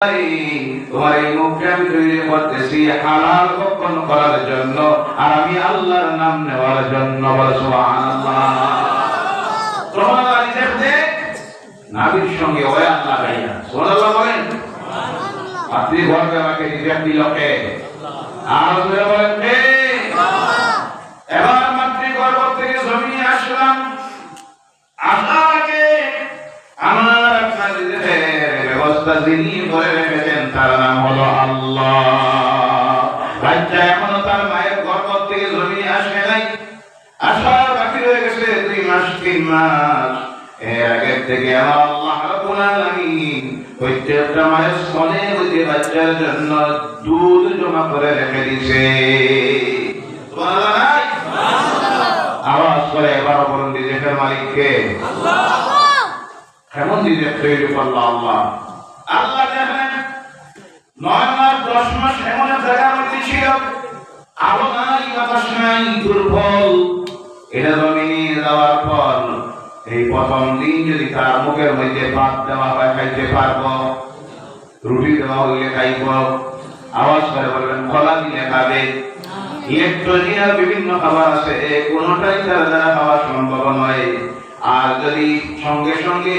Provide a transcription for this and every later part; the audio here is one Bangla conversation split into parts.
তোমার এই মুখকে আমি তৈরি করতেছি। হালাল ভক্ষণ করার জন্য আর আমি আল্লাহর নাম নেওয়ার জন্য বল সুবহানাল্লাহ। তোমার বাড়ি দেখতে নাবির সঙ্গে ওই আল্লাহ গাইয়া সুবহানাল্লাহ বলেন? আপনি ঘরকে আমাকে রিজেক্ট দিল কে? আর বলেন কে? এবার মাতৃগর্ভ থেকে জমিনে আসলাম। আসার আগে আমার ব্যবস্থা যিনি করে রেখেছেন তার নাম হলো আল্লাহ। বাচ্চা এখনও তার মায়ের গর্ভ থেকে জমিনে আসে নাই। আসার বাকি রয়ে গেছে দুই মাস তিন মাস। এর আগের থেকে আল্লাহ রাব্বুল আলামিন প্রত্যেকটা মায়ের স্তনে হইতে বাচ্চার জন্য দুধ জমা করে রেখে দিছে সুবহানাল্লাহ আওয়াজ করে এবার বলুন রিজেকের মালিককে। কেমন রিজেক তৈরি করল আল্লাহ? আল্লাহ দেখেন নয় মাস এমন এক জায়গার মধ্যে ছিল। আলো নাই বাতাস নাই দুর্বল। এটা জমিনে দেওয়ার পর এই প্রথম দিন যদি তার মুখের মধ্যে ভাত দেওয়া হয় খাইতে পারব। রুটি দেওয়া হইলে খাইব। আওয়াজ করে বলবেন কলা দিলে খাবে ইলেকট্রনিয়ার বিভিন্ন খাবার আছে কোনোটাই তার দ্বারা খাওয়া সম্ভব নয়। আর যদি সঙ্গে সঙ্গে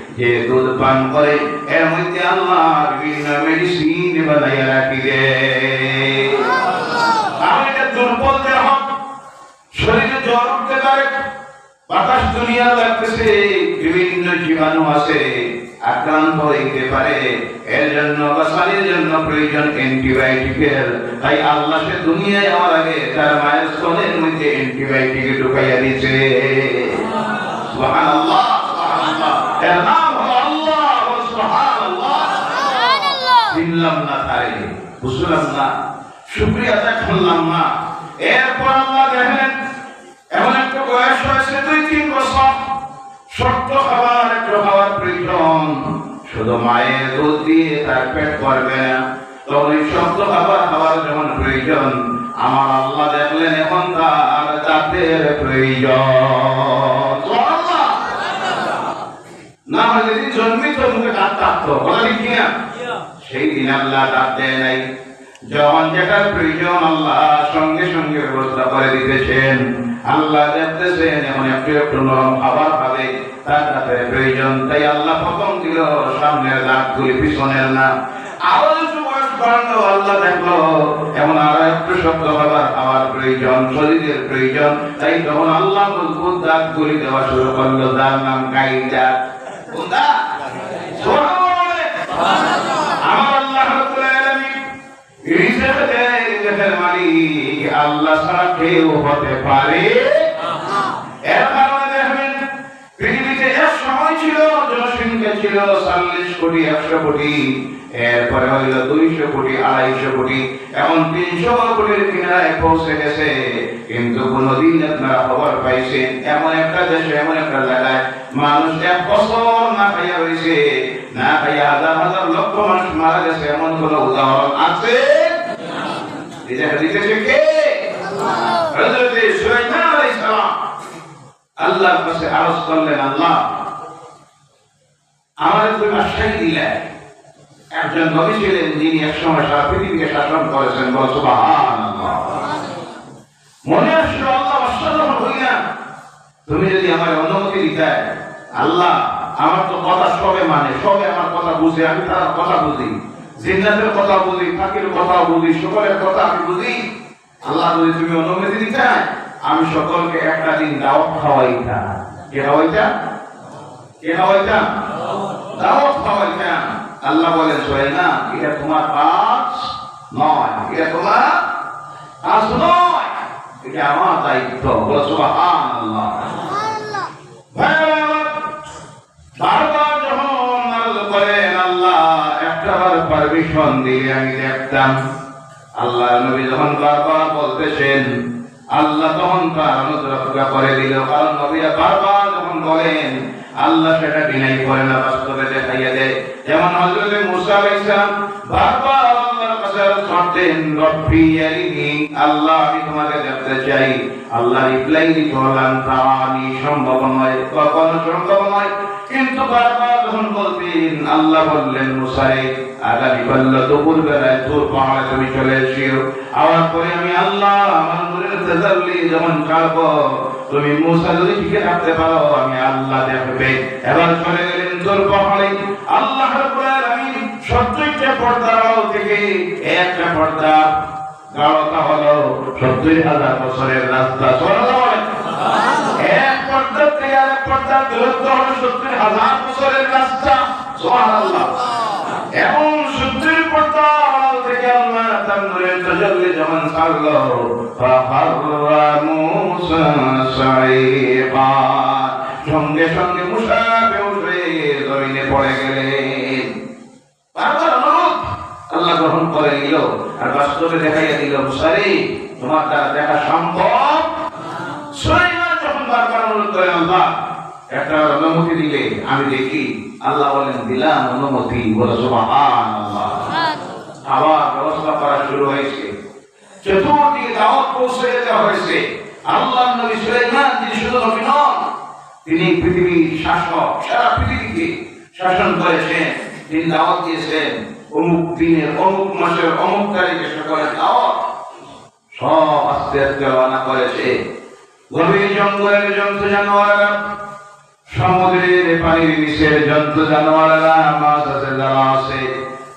যে দুধ পান করে এর মধ্যে আল্লাহ বিভিন্ন মেডিসিন বানাইয়া রাখি দেয় আর এটা দুর্বল দেহ শরীরে জ্বর পারে, বাতাস দুনিয়া লাগতেছে, বিভিন্ন জীবাণু আছে, আক্রান্ত হইতে পারে। এর জন্য বাসানের জন্য প্রয়োজন অ্যান্টিবায়োটিকের। তাই আল্লাহ সে দুনিয়ায় আমার আগে তার মায়ের স্তনের মধ্যে অ্যান্টিবায়োটিক ঢুকাইয়া দিয়েছে। সুবহানাল্লাহ। এর নাম হলো আল্লাহ সুবহানাল্লাহ। চিনলাম না তারে বুঝলাম না। শুক্রিয়া আদায় করলাম না। এরপর আল্লাহ দেখেন এমন একটা বয়স হয়েছে দুই তিন বছর। শক্ত খাবার একটু খাওয়ার প্রয়োজন। শুধু মায়ের দুধ দিয়ে তার পেট করবে না। তখন এই শক্ত খাবার খাওয়ার যখন প্রয়োজন আমার আল্লাহ দেখলেন এখন তার দাঁতের প্রয়োজন। না হলে যদি জন্মিত মুখে দাঁত থাকতো বলা ঠিক কিনা? সেই দিন আল্লাহ দাঁত দেয় নাই। যখন যেটার প্রয়োজন আল্লাহ সঙ্গে সঙ্গে ব্যবস্থা করে দিতেছেন। আল্লাহ দেখতেছেন এমন একটু একটু নরম খাবার খাবে তার দাঁতের প্রয়োজন। তাই আল্লাহ প্রথম দিল সামনের দাঁত গুলি পিছনের না। আরও একটু বয়স বাড়ানো আল্লাহ দেখল এমন আরও একটু শক্ত খাবার খাওয়ার প্রয়োজন, শরীরের প্রয়োজন। তাই তখন আল্লাহ মজবুত দাঁত গুলি দেওয়া শুরু করল। যার নাম গাই দাঁত। আমার আল্লাহ রাব্বুল আলামিন রিজেক দেয় রিজেকের মালিক আল্লাহ ছাড়া কেউ হতে পারে? এর কারণে ছিল চল্লিশ কোটি, একশো কোটি, এরপরে হইল দুইশো কোটি, আড়াইশো কোটি এখন তিনশো কোটির কিনারায় পৌঁছে গেছে। কিন্তু কোনদিন আপনারা খবর পাইছেন, এমন একটা দেশে, এমন একটা জায়গায় মানুষ এক বছর না খাইয়া রয়েছে না খাইয়া হাজার হাজার লক্ষ মানুষ মারা গেছে, এমন কোন উদাহরণ আছে? এটা দিতেছে কে? হযরত সুলাইমান আলাইহিস সালাম। আল্লাহর কাছে আরজ করলেন, আল্লাহ আমাদের একজন নবী ছিলেন, যিনি একসময় সারা তুমি যদি আমার অনুমতি দিতে, আল্লাহ আমার তো কথা সবে মানে সবে আমার কথা বুঝে, আমি তার কথা বুঝি। জিন্নাতের কথা বুঝি, ফাঁকির কথা বুঝি, সকলের কথা আমি বুঝি। আল্লাহ যদি তুমি অনুমতি দিতে, আমি সকলকে একটা দিন দাওয়াত খাওয়াইতাম। কে খাওয়াইতাম? কে খাওয়াইতাম? আল্লাহ বলে সোহেনা এটা তোমার কাজ নয়, এটা তোমার কাজ নয়, এটা আমার দায়িত্ব। বলে আল্লাহ আল্লাহ একটা পারমিশন দিলে আমি আল্লাহ নবী যখন বারবার বলতেছেন, আল্লাহ তখন তার অনুদ্রক্ষা করে দিল, কারণ নবীরা বারবার বলেন, আল্লাহ সেটা বিনাই করে না বাস্তবে দেখাইয়া দেয়। যেমন হজরত মুসা আলাইহিস সালাম বারবার আল্লাহর কাছে করতেন রব্বি আরিনি আল্লাহ, আমি তোমাকে দেখতে চাই। আল্লাহ রিপ্লাই দিতে হলাম তা আমি সম্ভব নয়, কখনো সম্ভব নয়। কিন্তু বারবার যখন বলতেন, আল্লাহ বললেন মুসারে আগামী বলল দুপুর বেলায় তোর পাহাড়ে তুমি চলে এসিও আবার পরে আমি আল্লাহ আমার তেজাল্লি যখন কাড়ব তুমি মুসা যদি থাকতে পারো, আমি আল্লাহ দেখবে। এবার চলে গেলেন তোর পাহাড়ে আল্লাহ রাব্বুল সত্তরটা পর্দার থেকে একটা পর্দা গাঢ়তা হলো সত্তর হাজার বছরের রাস্তা। এক পর্দা থেকে আরেক পর্দা দূরত্ব হলো সত্তর হাজার বছরের রাস্তা। পর্দা আড়াল থেকে সঙ্গে সঙ্গে জমিনে পড়ে গেলেন। আল্লাহ গ্রহণ করে নিল আর বাস্তবে দেখাইয়া দিল, মুসারি, তোমার দ্বারা দেখা সম্ভব? করে, আল্লাহ, একটা অনুমতি দিলে, আমি দেখি, আল্লাহ বলেন, দিলাম অনুমতি, বলে সুবহান আল্লাহ ব্যবস্থা করা শুরু হয়েছে। চতুর্দিকে দাওয়াত পৌঁছে যেতে হয়েছে। আল্লাহ নবী সুলাইমান তিনি শুধু নবী নন, তিনি পৃথিবীর শাসক, সারা পৃথিবীকে শাসন করেছেন, তিনি দাওয়াত দিয়েছেন। অমুক দিনের, অমুক মাসের, অমুক তারিখে সকলে দাওয়াত সব আস্তে আস্তে রওনা করেছে। গভীর জঙ্গলের জন্তু জানোয়ারেরা, সমুদ্রের পানির নিচের জন্তু জানোয়ারেরা মাছ আছে যারা আছে।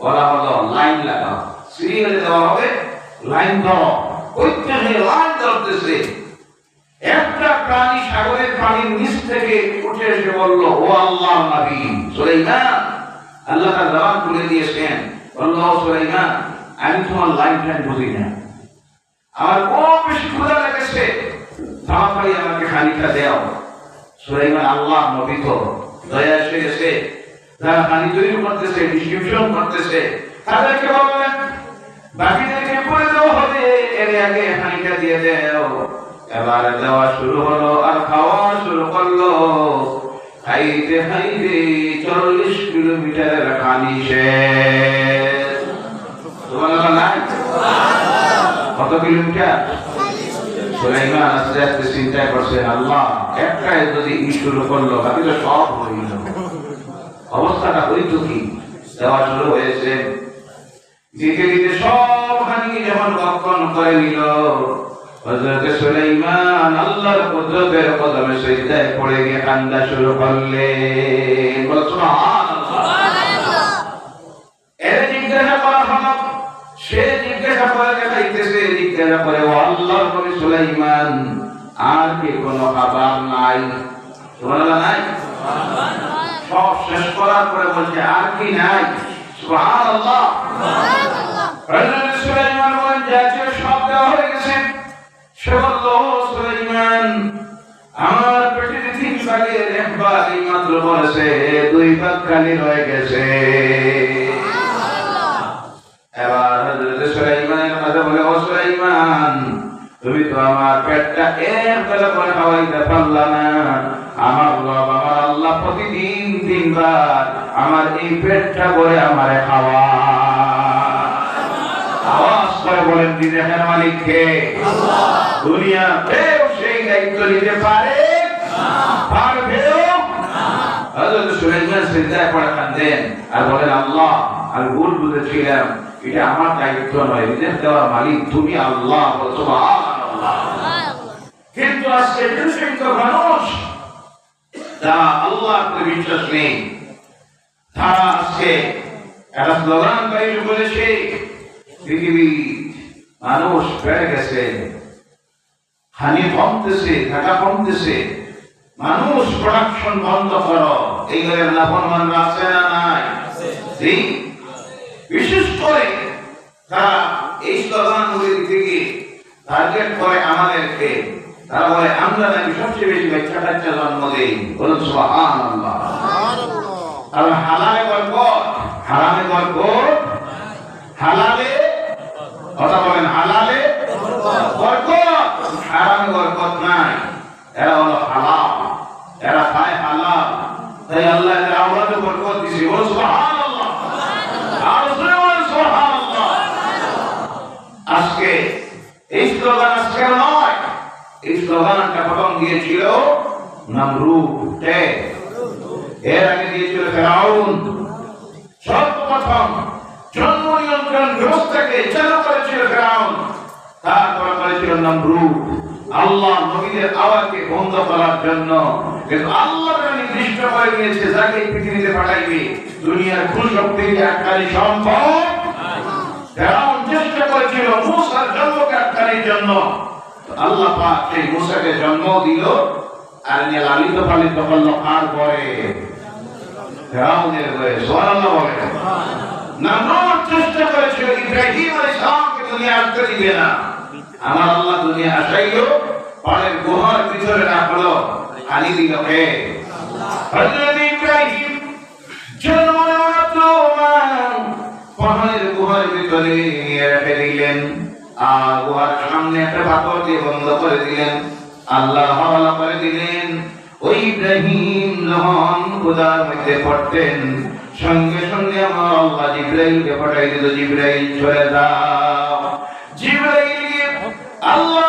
বলা হলো লাইন লাগাও সিরিয়ালে দেওয়া হবে লাইন ধরো প্রত্যেকে লাইন ধরতেছে একটা প্রাণী সাগরের পানির নিচ থেকে উঠে এসে বলল, ও আল্লাহ নবী, সুলাইমান। আল্লাহ তার জবান তুলে দিয়েছেন। বলল, "ও সুলাইমান, আমি তোমার লাইন টাইন বুঝি না। আমার খুব বেশি ক্ষুধা লেগেছে। তাড়াতাড়ি আমাকে খানিকটা দেও। সুলাইমান আল্লাহ নবী তো। দয়া এসে গেছে। যারা পানি করতেছে বাকিদেরকে দেওয়া হবে, এর আগে দিয়ে দেওয়া শুরু হলো আর খাওয়া শুরু করল। খাইতে খাইতে চল্লিশ কিলোমিটারের খানি শেষ। কত কিলোমিটার? সুলাইমান আস্তে আস্তে চিন্তা করছেন, আল্লাহ, একটাই যদি শুরু করল, বাকি তো সব হইল অবস্থাটা হইতো কি? দেওয়া শুরু হয়েছে। দিতে সব হানি যখন ভক্ষণ করে নিল, হযরত সুলাইমান আল্লাহর কুদরতের কদমে পড়ে গিয়ে কান্না শুরু করলেন। বলো সুবহানাল্লাহ। এর জিজ্ঞাসা করা হলো সে জিজ্ঞাসা করে আর কি কোনো খাবার নাই? সুবহানাল্লাহ, নাই? সব শেষ করার পরে বলছে আর কি নাই? সুবহানাল্লাহ। হযরত সুলাইমান বলেন যা সব দেওয়া হয়ে গেছে। সে বলল সুলাইমান আমার পেটের তিন ভাগের এক ভাগ মাত্র বলেছে দুই ভাগ খালি রয়ে গেছে। এবার হযরত সুলাইমানের কথা বলে ও সুলাইমান তুমি তো আমার পেটটা এক বেলা করে খাওয়াইতে পারলা না। আমার প্রতিদিন তিনবার আমার এই পেটটা করে আমারে খাওয়া। আওয়াজ করে বলেন বিদেশের মালিক কে? দুনিয়া কেউ সেই দায়িত্ব নিতে পারে। পারবেও হযরত সুলাইমান সিজদায় পড়ে কাঁদেন আর বলেন আল্লাহ আমি ভুল বুঝেছিলাম। এটা আমার দায়িত্ব নয় বিদেশ দেওয়ার মালিক তুমি আল্লাহ বলো সুবহানাল্লাহ। কিন্তু আজকে মানুষ যারা আল্লাহকে বিশ্বাস নেই তারা আজকে একটা স্লোগান বাইর করেছে পৃথিবী মানুষ বেড়ে গেছে হানি কমতেছে টাকা কমতেছে মানুষ প্রোডাকশন বন্ধ করো। এই ঘরের লাভবানরা আছে না নাই? বিশেষ করে তারা এই স্লোগানগুলির দিকে টার্গেট করে আমাদেরকে। তারা বলে আমরা নাকি সবচেয়ে বেশি বাচ্চা কাচ্চা জন্ম দেই বলুন সুবহানাল্লাহ। কারণ হালালে বরকত হারামে বরকত হালালে কথা বলেন হালালে বরকত হারামে বরকত নাই এরা হলো হালাল এরা খায় হালাল তাই আল্লাহ এদের আওলাদে বরকত দিছে বলো সুবহানাল্লাহ আর জোরে বলেন সুবহানাল্লাহ আজকে এই স্লোগান আজকে নয় এই স্লোগানটা প্রথম দিয়েছিল নমরুদ কে এর আগে দিয়েছিল ফেরাউন সর্বপ্রথম জন্ম নিয়ন্ত্রণ ব্যবস্থাকে চালু করেছিল ফেরাউন তারপর করেছিল নমরুদ আল্লাহ আওয়াজকে বন্ধ করার জন্য কিন্তু আল্লাহ নির্দিষ্ট করে যাকে পৃথিবীতে পাঠাইবে, দুনিয়ার কোন সম্ভব? আমার আল্লাহ দুনিয়া আসাইলো পাড়ের গুহার ভিতরে রাখল আনি দিল কে? ইব্রাহিম নেওয়ার পাহাড়ের গুহার ভিতরে রেখে দিলেন। আর গুহার সামনে একটা পাথর দিয়ে বন্ধ করে দিলেন। আল্লাহ হাওয়ালা করে দিলেন ওই ইব্রাহিম যখন খোদার মধ্যে পড়তেন। সঙ্গে সঙ্গে আমার আল্লাহ জিব্রাইলকে পাঠাই দিল, জিব্রাইল চলে জিব্রাইল আল্লাহ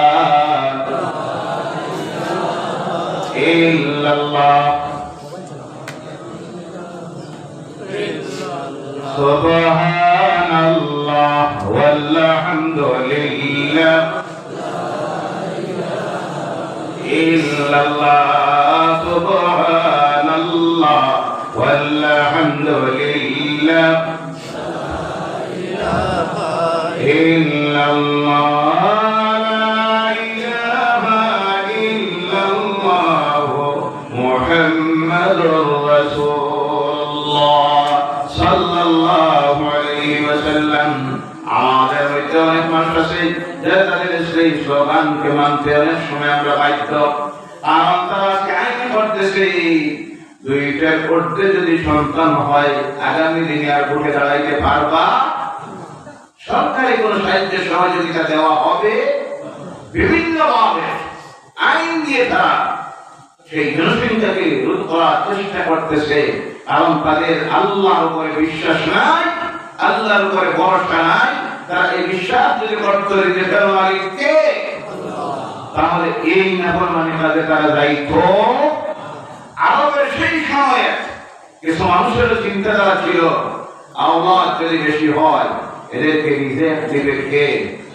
إلا الله. سبحان الله والحمد لله إلا الله. سبحان الله والحمد لله إلا الله. স্লোগানকে মানতে অনেক সময় আমরা বাধ্য। কারণ তারা আইন করতেছে দুইটার করতে যদি সন্তান হয়, আগামী দিনে আর ভোটে দাঁড়াইতে পারবা? সরকারি কোন সাহায্য সহযোগিতা দেওয়া হবে? বিভিন্ন ভাবে আইন দিয়ে তারা সেই জনসংখ্যাকে রোধ করার চেষ্টা করতেছে। কারণ তাদের আল্লাহর উপরে বিশ্বাস নাই, আল্লাহর উপরে ভরসা নাই তারা এই বিশ্বাস যদি তাহলে এই নাফরমানি কাজে তারা দায়িত্ব আরবের সেই সময়ে কিছু মানুষের চিন্তাধারা ছিল আওয়াজ যদি বেশি হয়, এদেরকে নিজের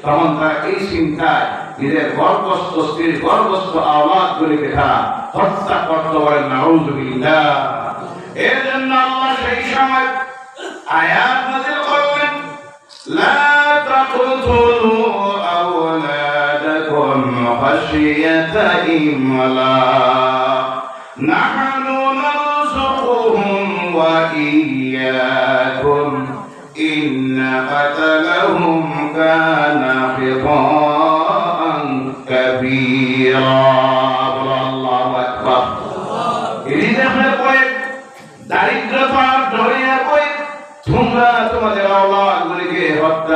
তখন তারা এই চিন্তায় নিজের গর্ভস্থ স্ত্রীর গর্ভস্থ আওয়াজ গুলিকে তারা হত্যা করতে পারেন নাউজুবিল্লাহ এর জন্য আল্লাহ সেই সময় আয়াত নাযিল করলেন, লা تقتلوا أولادكم خشية إملاق. نحن نرزقهم وإياكم. إن قتلهم كان خطاء كبيرا. الله أكبر.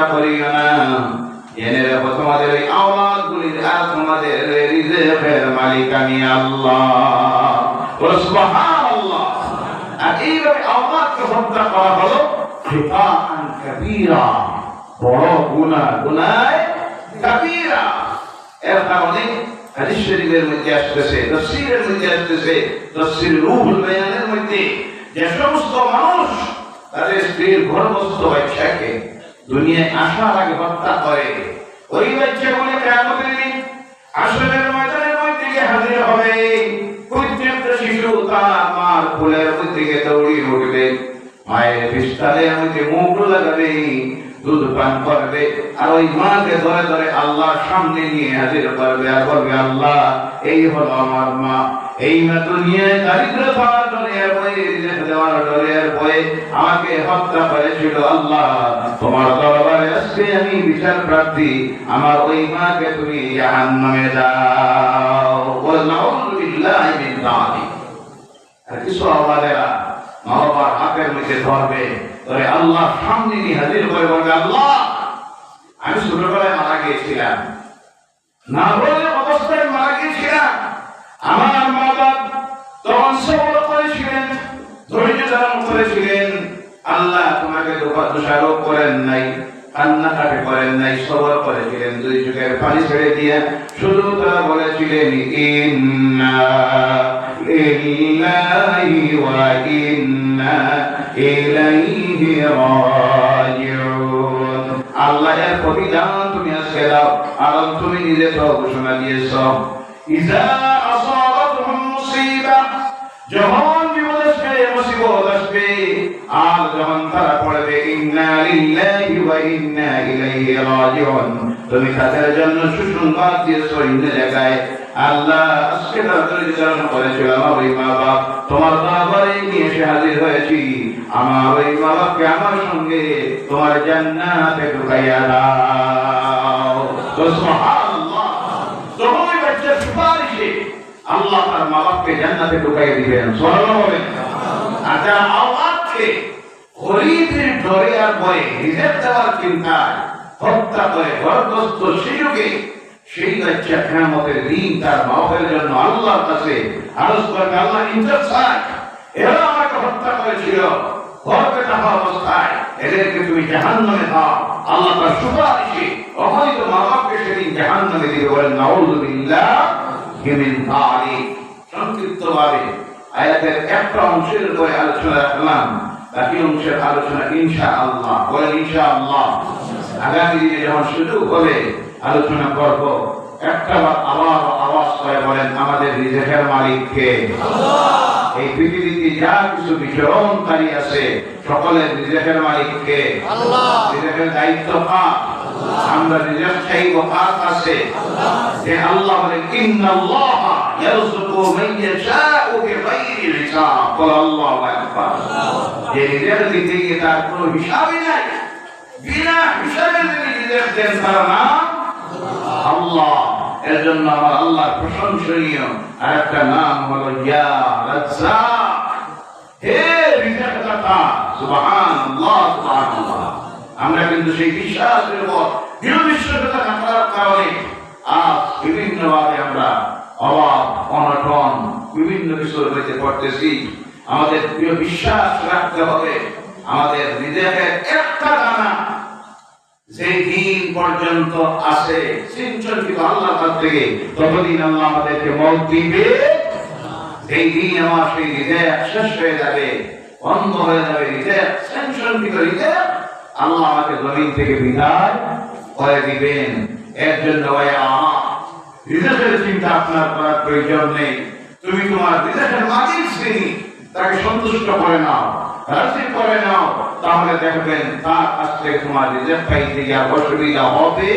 হত্যা করিও না। জেনে রাখো তোমাদের এই আওলাদগুলির আর তোমাদের রিজেকের মালিক আমি আল্লাহ। সুবহানাল্লাহ। আর এইভাবে আওলাদকে হত্যা করা হলো খিতাআন বড় গুনাহ গুনাহ কাবীরা। এর কারণে হাদিস শরীফের মধ্যে আসতেছে, তফসিরের মধ্যে আসতেছে, তফসির রূহুল বায়ানের মধ্যে যে সমস্ত মানুষ তাদের স্ত্রীর গর্ভস্থ বাচ্চাকে দুনিয়ায় আসার আগে হত্যা করে ওই বাচ্চাগুলি কেমতের দিন আসলের ময়দানের মধ্যে হাজির হবে। প্রত্যেকটা শিশু তার মার ফুলের মধ্যে দৌড়িয়ে উঠবে। মায়ের বিস্তারে আমাকে মুখ লাগাবে। দুধ পান করবে, আর ওই মাকে ধরে ধরে আল্লাহর সামনে নিয়ে হাজির করবে আর বলবে, আল্লাহ, এই হলো আমার মা। এই মা দুনিয়ায় দারিদ্রতার ডরে আর বয়ে দেওয়ার ডরে আর বয়ে আমাকে হত্যা করেছিল আল্লাহ। তোমার দরবারে আজকে আমি বিচার প্রার্থী। আমার ওই মাকে তুমি দাও। নাউযু বিল্লাহি মিন আর কিছু আমাদেরা মা বাবার হাতের মধ্যে ধরবে। ধরে আল্লাহ সামনে নিয়ে হাজির করে বলবে, আল্লাহ, আমি ছোটবেলায় মারা গিয়েছিলাম। না বলে অবস্থায় মারা গিয়েছিলাম। আমার মা বাপ তখন সবর করেছিলেন, ধৈর্য ধারণ করেছিলেন। আল্লাহ তোমাকে দোষারোপ করেন নাই কান্নাকাটি করেন নাই, সবর করেছিলেন। দুই পানি ছেড়ে দিয়ে শুধু তারা বলেছিলেন, ইন্না লিল্লাহি ওয়া ইন্না ইলাইহি রাজিউন। আল্লাহ প্রতিদান তুমি আজকে দাও, আর তুমি নিজে তো ঘোষণা দিয়েছ। ইজা আসাবাতহুম মুসিবা, যখন বিপদ আসবে আর যখন তারা পড়বে, ইন্না লিল্লাহি ওয়া ইন্না ইলাইহি রাজিউন তুমি তাদের জন্য সুসংবাদ দিয়েছ ইন্ন জায়গায় আল্লাহ আজকে তাদের করেছিল, আমার ওই মা বাপ, তোমার দরবারে নিয়ে এসে হাজির হয়েছি। আমার ওই মা বাপকে আমার সঙ্গে তোমার জান্নাতে ঢুকাইয়া দাও। তো সুবহানাল্লাহ ওই বাচ্চার সুপারিশে, আল্লাহ তার মা বাপকে জান্নাতে ঢুকাই দিবেন। সুবহানাল্লাহ আর যারা আওলাদকে গরিবের ডরে আর ভয়ে নিজের দেওয়ার চিন্তায় হত্যা করে ঘরগ্রস্ত শিশুকে সেই বাচ্চা কেয়ামতের দিন তার বাপের জন্য আল্লাহর কাছে আরজ করবে আল্লাহ চায়। এরা আমাকে হত্যা করেছিল। ঘরকে থাকা অবস্থায় এদেরকে তুমি জাহান্নামে দাও। আল্লাহ তার সুপারিশে অবৈধ মা বাপকে সেদিন জাহান্নামে দিবে বলেন, নাউযুবিল্লাহ হিমিন সংক্ষিপ্তভাবে আয়াতের একটা অংশের উপরে আলোচনা রাখলাম, বাকি অংশের আলোচনা ইনশা আল্লাহ বলেন ইনশা আল্লাহ আগামী দিনে যখন সুযোগ হবে আলোচনা করব, একটা বার আবার আওয়াজ করে বলেন, আমাদের রিজেকের মালিককে। এই পৃথিবীতে যা কিছু বিচরণকারী আছে, সকলের রিজেকের মালিককে। রিজেকের দায়িত্ব কার? আমরা রিজেক চাইব কার কাছে? যে আল্লাহ বলেন ইন্নাল্লাহ ইয়ারযুকু মান ইয়াশাউ বিগাইরি হিসাব বল আল্লাহু আকবার যে রিজেক দিতে গিয়ে তার কোনো হিসাবই নাই বিনা হিসাবে তিনি রিজেক দেন তার নাম আল্লাহ এর জন্য আমার আল্লাহর প্রশংসনীয় আর একটা নাম হলো ইয়া রাজ্জাক হে রিজেক দাতা সুবহানাল্লাহ সুবহানাল্লাহ আমরা কিন্তু সেই বিশ্বাসের উপর দৃঢ় বিশ্বাসতা থাকার কারণে আজ বিভিন্ন ভাবে আমরা অভাব অনটন, বিভিন্ন কিছুর মধ্যে পড়তেছি আমাদের প্রিয় বিশ্বাস রাখতে হবে। আমাদের নিজেদের একটা দানা যে দিন পর্যন্ত আছে সিঞ্চন কিন্তু আল্লাহ কাছ থেকে ততদিন আল্লাহ আমাদেরকে মত দিবে। সেই দিন আমার সেই হৃদয় শেষ হয়ে যাবে বন্ধ হয়ে যাবে হৃদয় সেনশন কিন্তু হৃদয় আল্লাহ আমাকে জমিন থেকে বিদায় করে দিবেন। এর জন্য ভাই আমার হৃদয়ের চিন্তা আপনার করার প্রয়োজন নেই। তুমি তোমার রিজার্ভের মালিক শ্রেণি, তাকে সন্তুষ্ট করে নাও, রাজি করে নাও। তাহলে দেখবেন তার থেকে তোমার রিজার্ভ পাইতে গিয়ে অসুবিধা হবে